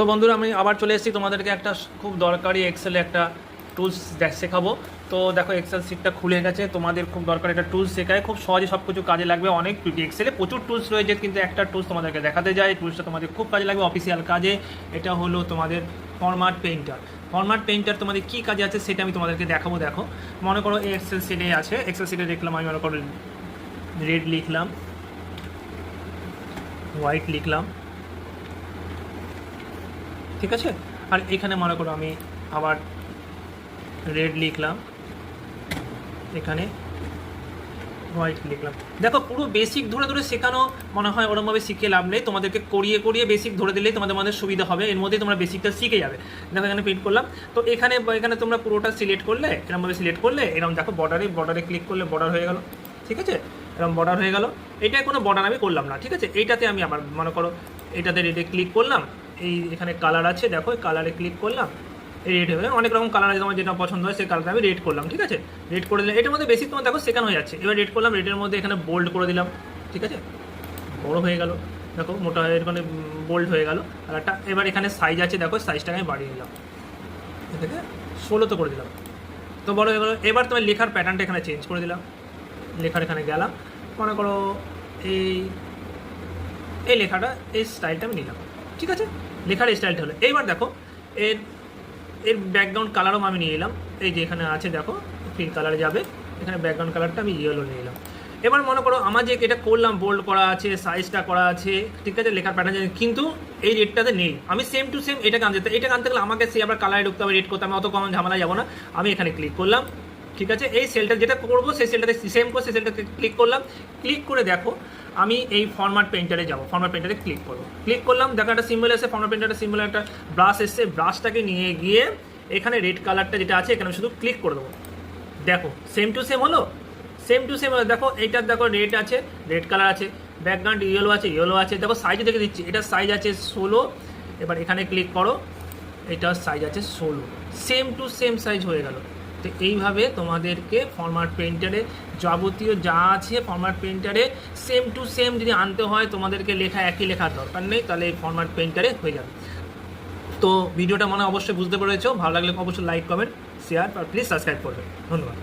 তো বন্ধুরা, আমি আবার চলে এসেছি। তোমাদেরকে একটা খুব দরকারি এক্সেলে একটা টুলস শেখাবো। তো দেখো এক্সেল সিটটা খুলে গেছে। তোমাদের খুব দরকারি একটা টুলস শেখায়। খুব সহজে সব কিছু কাজে লাগবে। অনেক এক্সেলে প্রচুর টুলস রয়েছে, কিন্তু একটা টুলস তোমাদেরকে দেখাতে যায় টুলসটা তোমাদের খুব কাজে লাগবে অফিসিয়াল কাজে। এটা হলো তোমাদের ফরম্যাট পেইন্টার ফরম্যাট পেইন্টার তোমাদের কী কাজে আছে সেটা আমি তোমাদেরকে দেখাবো, দেখো। মনে করো এক্সেল সিটে আছে। এক্সেল সিটে দেখলাম, আমি মনে করো রেড লিখলাম হোয়াইট লিখলাম। ঠিক আছে? আর এখানে মনে করো আমি আবার রেড লিখলাম। এখানে হোয়াইট লিখলাম। দেখো, পুরো বেসিক ধরে ধরে শেখানো মনে হয় ওরমভাবে শিখে লাভ নেই। তোমাদেরকে করিয়ে করিয়ে বেসিক ধরে দিলেই তোমাদের মধ্যে সুবিধা হবে। এর মধ্যেই তোমরা বেসিকটা শিখে যাবে। দেখো, এখানে প্রিন্ট করলাম। তো এখানে এখানে তোমরা পুরোটা সিলেক্ট করলে, এরমভাবে সিলেক্ট করলে এরকম দেখো বর্ডারে বর্ডারে ক্লিক করলে বর্ডার হয়ে গেল। ঠিক আছে? এরকম বর্ডার হয়ে গেল। এটায় কোনো বর্ডার আমি করলাম না। ঠিক আছে? এইটাতে আমি আবার মনে করো, এটাতে রেডে ক্লিক করলাম। এই এখানে কালার আছে, দেখো কালারে ক্লিক করলাম রেড হবে অনেক রকম কালার আছে, তোমার যেটা পছন্দ হয়, সেই কালারটা আমি রেড করলাম, ঠিক আছে? রেড করে দিলাম। এটার মধ্যে বেশি তোমার দেখো সেকেন্ড হয়ে যাচ্ছে। এবার রেড করলাম রেডের মধ্যে এখানে বোল্ড করে দিলাম, ঠিক আছে? বড় হয়ে গেল। দেখো, মোটা হয়ে, এখানে বোল্ড হয়ে গেল। আর একটা, এবার এখানে সাইজ আছে, দেখো সাইজটাকে আমি বাড়িয়ে দিলাম। আছে ষোলোতে করে দিলাম। তো বড় হয়ে গেলো। এবার তোমার লেখার প্যাটার্নটা এখানে চেঞ্জ করে দিলাম। লেখার এখানে গেলাম। মনে করো, এই এই লেখাটা, এই স্টাইলটা আমি নিলাম। ঠিক আছে? লেখার স্টাইলটা হলো। এইবার দেখো, এর এর ব্যাকগ্রাউন্ড কালারও আমি নিয়ে এলাম। এই যে এখানে আছে, দেখো পিঙ্ক কালারে যাবে। এখানে ব্যাকগ্রাউন্ড কালারটা আমি ইয়েলো নিয়ে এলাম। এবার মনে করো, আমার যে এটা করলাম বোল্ড করা আছে সাইজটা করা আছে, ঠিক আছে? লেখার প্যাটার্ন কিন্তু এই রেটটাতে নেই। আমি সেম টু সেম এটাকে আনতে এটা আনতে গেলে আমাকে সে আবার কালারে ঢুকতে হবে রেড করতে আমি অত কম ঝামেলা যাব না। আমি এখানে ক্লিক করলাম। ঠিক আছে? এই সেলটা যেটা করব, সেই সেলটাতে সেম করে সেই সেলটাতে ক্লিক করলাম। ক্লিক করে দেখো, আমি এই ফরম্যাট পেন্টারে যাব। ফরম্যাট পেন্টারে ক্লিক করব। ক্লিক করলাম, দেখো একটা সিম্বল এসে ফরম্যাট পেন্টারের সিম্বল একটা ব্রাশ এসছে। ব্রাশটাকে নিয়ে গিয়ে এখানে রেড কালারটা যেটা আছে, এখানে শুধু ক্লিক করে দেবো। দেখো সেম টু সেম হলো? সেম টু সেম দেখো, এইটার দেখো রেড আছে রেড কালার আছে। ব্যাকগ্রাউন্ড ইয়েলো আছে ইয়েলো আছে। দেখো সাইজ দেখে দিচ্ছি। এটার সাইজ আছে ষোলো। এবার এখানে ক্লিক করো। এটার সাইজ আছে ষোলো। সেম টু সেম সাইজ হয়ে গেল। তো এইভাবে তোমাদেরকে ফরম্যাট প্রিন্টারে যাবতীয় যা আছে ফরম্যাট প্রিন্টারে সেম টু সেম যদি আনতে হয়, তোমাদেরকে লেখা একই লেখার দরকার নেই, তাহলে এই ফরম্যাট প্রিন্টারে হয়ে যাবে। তো ভিডিওটা মনে অবশ্যই বুঝতে পেরেছ, ভালো লাগলে অবশ্যই লাইক কমেন্ট শেয়ার আর প্লিজ সাবস্ক্রাইব করবে। ধন্যবাদ।